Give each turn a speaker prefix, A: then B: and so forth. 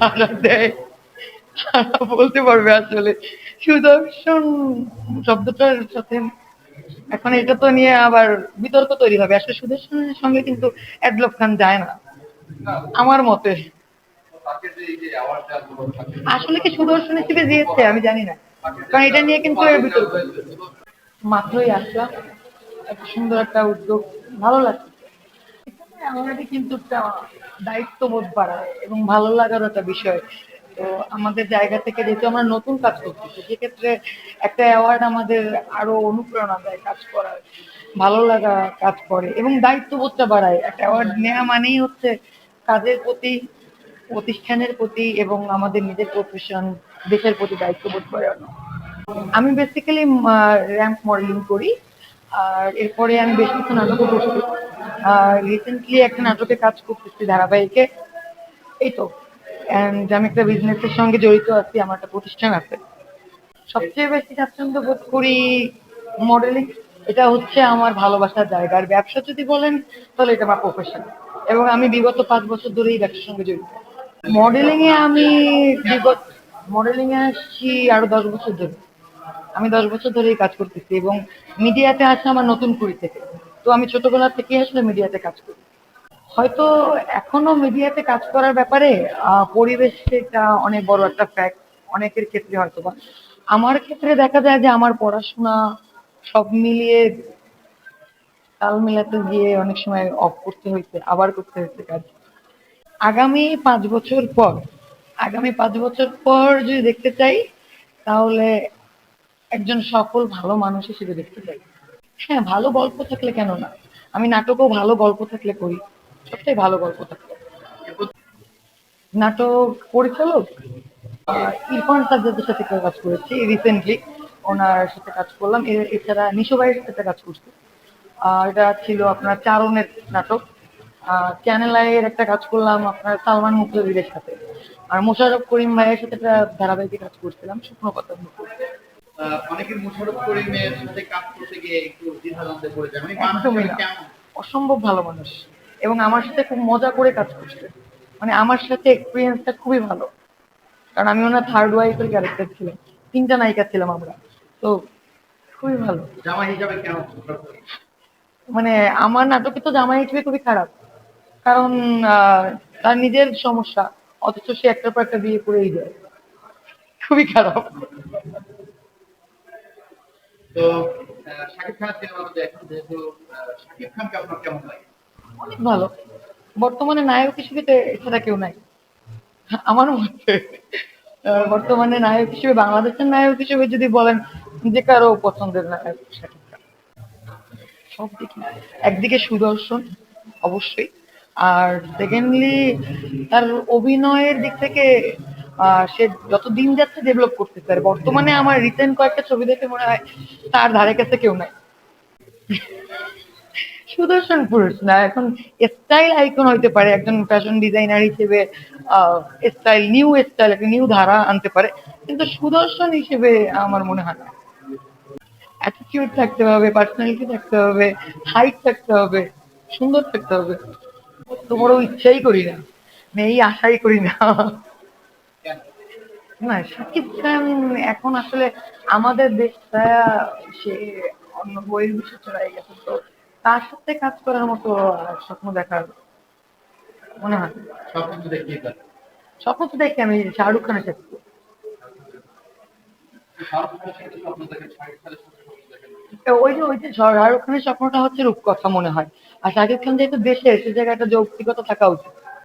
A: তারা দেয় তারা বলতে পারবে আসলে, সুদর্শন শব্দটার সাথে এখন এটা তো নিয়ে আবার বিতর্ক তৈরি হবে। আসলে সুদর্শনের সঙ্গে কিন্তু অ্যাডলফ খান যায় না, আমার মতে। আসলে কি সুদর্শন হিসেবে দিয়েছে আমি জানি না। কারণ এটা নিয়ে কিন্তু বিতর্ক। মাত্রই আসলাম। একটা সুন্দর একটা উদ্যোগ, ভালো লাগছে। আমাদের কিন্তু একটা দায়িত্ববোধ বাড়ায় এবং ভালো লাগার একটা বিষয়। তো আমাদের জায়গা থেকে যেহেতু আমরা নতুন কাজ করতেছি, সেক্ষেত্রে একটা অ্যাওয়ার্ড আমাদের আরও অনুপ্রেরণা দেয় কাজ করার, ভালো লাগা কাজ করে এবং দায়িত্ববোধটা বাড়ায়। একটা অ্যাওয়ার্ড নেওয়া মানেই হচ্ছে কাজের প্রতি, প্রতিষ্ঠানের প্রতি এবং আমাদের নিজের প্রফেশন দেশের প্রতি দায়িত্ববোধ বাড়ানো। আমি বেসিক্যালি র্যাম্প মডেলিং করি। আর এরপরে আমি বেশ কিছু নাটকও করছি। রিসেন্টলি একটা নাটকে কাজ করতেছি ধারাবাহিকে। এই তো। অ্যান্ড আমি একটা বিজনেসের সঙ্গে জড়িত আছি, আমার একটা প্রতিষ্ঠান আছে। সবচেয়ে বেশি স্বাচ্ছন্দ্য বোধ করি মডেলিং এটা হচ্ছে আমার ভালোবাসার জায়গা। আর ব্যবসা যদি বলেন, তাহলে এটা আমার প্রফেশন এবং আমি বিগত পাঁচ বছর ধরেই ব্যবসার সঙ্গে জড়িত। মডেলিং এ আমি বিগত মডেলিং এ আসছি আরও দশ বছর ধরে। আমি দশ বছর ধরেই কাজ করতেছি এবং মিডিয়াতে আসা আমার নতুন কুড়ি থেকে। তো আমি ছোটবেলা থেকে আসলে মিডিয়াতে কাজ করি। হয়তো এখনও মিডিয়াতে কাজ করার ব্যাপারে আহ, পরিবেশটা অনেক বড় একটা ফ্যাক্ট অনেকের ক্ষেত্রে হয়তো বা আমার ক্ষেত্রে দেখা যায় যে আমার পড়াশোনা সব মিলিয়ে তাল মেলাতে গিয়ে অনেক সময় অফ করতে হয়েছে আবার করতে হয়েছে কাজ। আগামী পাঁচ বছর পর আগামী পাঁচ বছর পর যদি দেখতে চাই তাহলে একজন সফল ভালো মানুষ হিসেবে দেখতে চাই। হ্যাঁ ভালো গল্প থাকলে কেন না? আমি নাটকও ভালো গল্প থাকলে করি। সবটাই ভালো গল্প থাকলে। নাটক পরিচালক ইরফান সাজ্জাদের সাথে কাজ করেছি রিসেন্টলি ওনার সাথে কাজ করলাম। এছাড়া নিশো ভাইয়ের সাথে কাজ করছি। এটা ছিল আপনার চারণের নাটক। চ্যানেল আইয়ের একটা কাজ করলাম আপনার সালমান মুখলিদের সাথে। আর মোশাররফ করিম ভাইয়ের সাথে একটা ধারাবাহিকে কাজ করছিলাম শুকনো কথা
B: অনেকের মোশাররফ করিমের সাথে কাজ করতে গিয়ে একটু দ্বিধাদ্বন্দ্বে পড়ে যায়। মানে
A: একদমই না। অসম্ভব ভালো মানুষ। এবং আমার সাথে খুব মজা করে কাজ করছে। মানে আমার সাথে এক্সপিরিয়েন্সটা খুবই ভালো। কারণ আমি ওনার থার্ড ওয়াইফের ক্যারেক্টার ছিলাম। তিনটা নায়িকা ছিলাম আমরা। তো খুবই ভালো।
B: জামাই হিসাবে করিম?
A: মানে আমার নাটকে তো জামাই হিসেবে খুবই খারাপ। কারণ আহ, তার নিজের সমস্যা। অথচ সে একটার পর একটা বিয়ে করেই যায় খুবই খারাপ।
B: তো শাকিব খানের সিনেমা দেখেন যেহেতু শাকিব খানকে আপনার কেমন লাগে?
A: অনেক ভালো। বর্তমানে নায়ক হিসেবে এছাড়া কেউ নাই। আমার মতে বর্তমানে নায়ক হিসেবে, বাংলাদেশের নায়ক হিসেবে যদি বলেন, যে কারও পছন্দের নায়ক শাকিব খান। সব দিকে একদিকে সুদর্শন, অবশ্যই। আর সেকেন্ডলি তার অভিনয়ের দিক থেকে সে যত দিন যাচ্ছে ডেভেলপ করতেছে। আর বর্তমানে আমার রিসেন্ট কয়েকটা ছবি দেখে মনে হয় তার ধারে কাছে কেউ নাই। সুদর্শন পুরুষ না, এখন স্টাইল আইকন হইতে পারে, একজন ফ্যাশন ডিজাইনার হিসেবে স্টাইল নিউ স্টাইল একটা নিউ ধারা আনতে পারে। কিন্তু সুদর্শন হিসেবে আমার মনে হয় না। অ্যাটিটিউড থাকতে হবে পার্সোনালিটি থাকতে হবে হাইট থাকতে হবে, সুন্দর থাকতে হবে। তোমারও ইচ্ছাই করি না। এই আশাই করি না। না শাকিব খান এখন আসলে আমাদের দেশটা সে অন্য বইয়ের বিষয় চলে গেছে তো তার সাথে কাজ করার মতো স্বপ্ন দেখার মনে হয়। স্বপ্ন তো দেখি আমি শাহরুখ খানের সাথে। ওই যে ওই যে শাহরুখ খানের স্বপ্নটা হচ্ছে রূপকথা মনে হয়। আর শাকিব খান যেহেতু দেশে সে জায়গায় একটা যৌক্তিকতা থাকা উচিত।